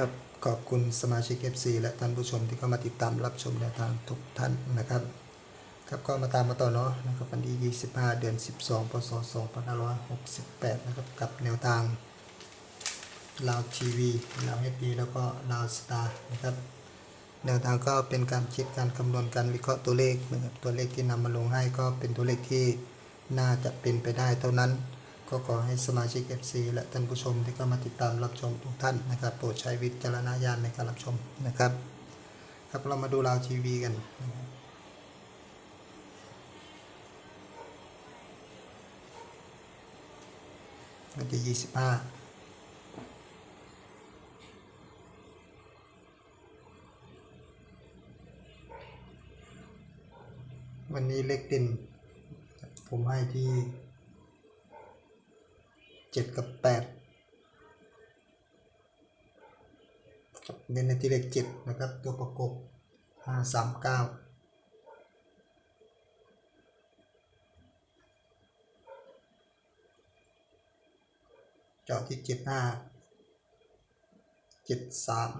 ครับ ขอบคุณสมาชิก FC และท่านผู้ชมที่เข้ามาติดตามรับชมแนวทางทุกท่านนะครับครับก็มาตามมาต่อเนาะนะครับวันที่ 25 เดือน 12 พศ 2568 นะครับกับแนวทางลาวทีวีลาวเอดีแล้วก็ลาวสตาร์นะครับแนวทางก็เป็นการคิดการคำนวณการวิเคราะห์ตัวเลขนะครับตัวเลขที่นำมาลงให้ก็เป็นตัวเลขที่น่าจะเป็นไปได้เท่านั้น ก็ขอให้สมาชิก FC และท่านผู้ชมที่เข้ามาติดตามรับชมทุกท่านนะครับ โปรดใช้วิจารณญาณในการรับชมนะครับ ครับเรามาดูลาวทีวีกันนะครับวันที่25วันนี้เลขเด่นผมให้ที่ จ็ดกับแปดครับเน้นในที่เลขเจ็ดนะครับ ตัวประกบห้าสามเก้าเจาะที่เจ็ดห้าเจ็ดสาม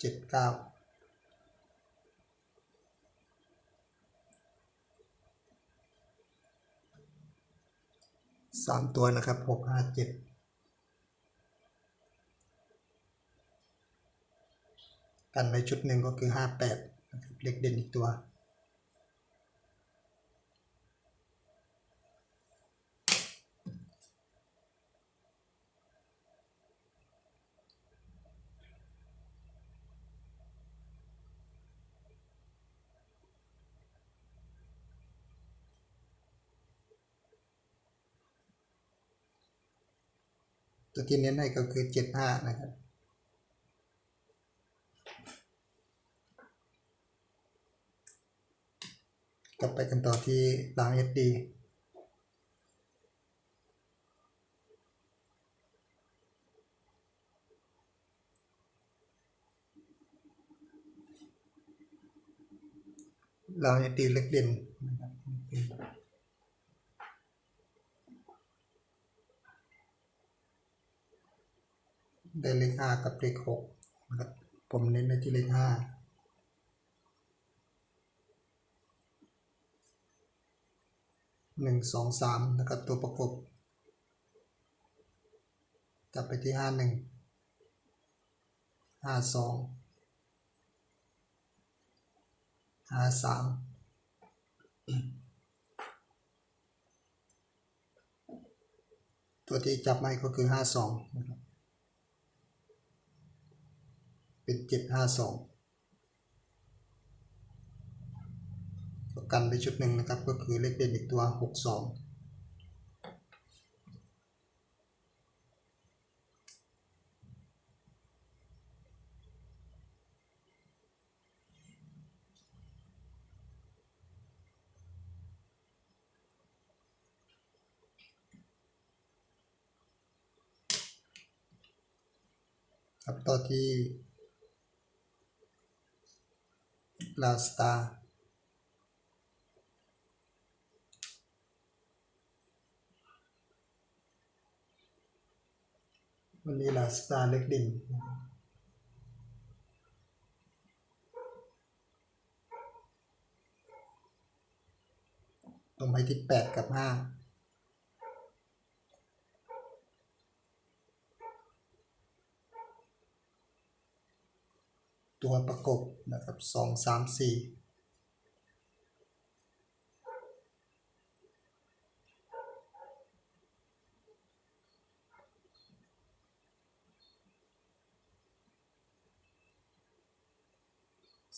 เจ็ดเก้า สามตัวนะครับหกห้าเจ็ดกันไปชุดหนึ่งก็คือห้าแปดนะครับเลขเด่นอีกตัว ตัวที่เน้นให้ก็คือเจ็ดห้านะครับ กลับไปกันต่อที่รางเอสดีรางเอสดีเล็กเด่นนะครับ ได้เลขห้ากับเลขหกนะครับผมเน้นไปที่เลขห้าหนึ่งสองสามนะครับตัวประกบจับไปที่ห้าหนึ่งห้าสองห้าสามตัวที่จับไม่ก็คือห้าสองนะครับ เป็นเจ็ดห้าสองกันไปชุดหนึ่งนะครับ ก็คือเลขเด่นอีกตัวหกสองครับต่อที่ ลาสตาร์วันนี้ลาสตาร์เล็กดินลงไปที่แปดกับห้า ตัวประกบนะครับสองสามสี่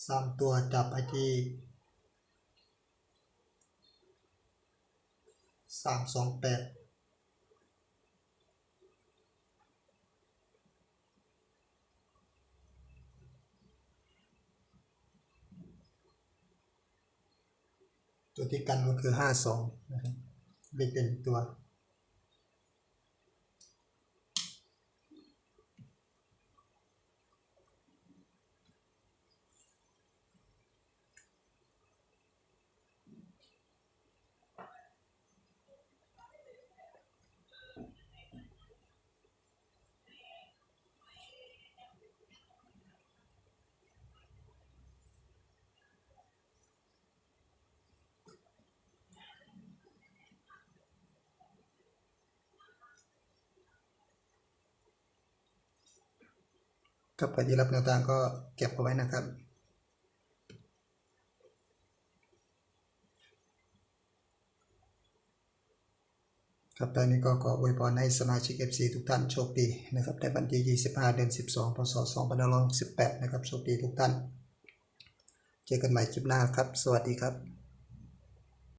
สามตัวจับไปที่สามสองแปด ตัวที่กันก็คือห้าสองนะครับเลขเป็นตัว ครับใครที่รับแนวทางก็เก็บเอาไว้นะครับ ครับตอนนี้ก็ขออวยพรให้สมาชิก FC ทุกท่านโชคดีนะครับในวันที่ 25 เดือน 12 พศ 2518นะครับ โชคดีทุกท่าน เจอกันใหม่คลิปหน้าครับ สวัสดีครับ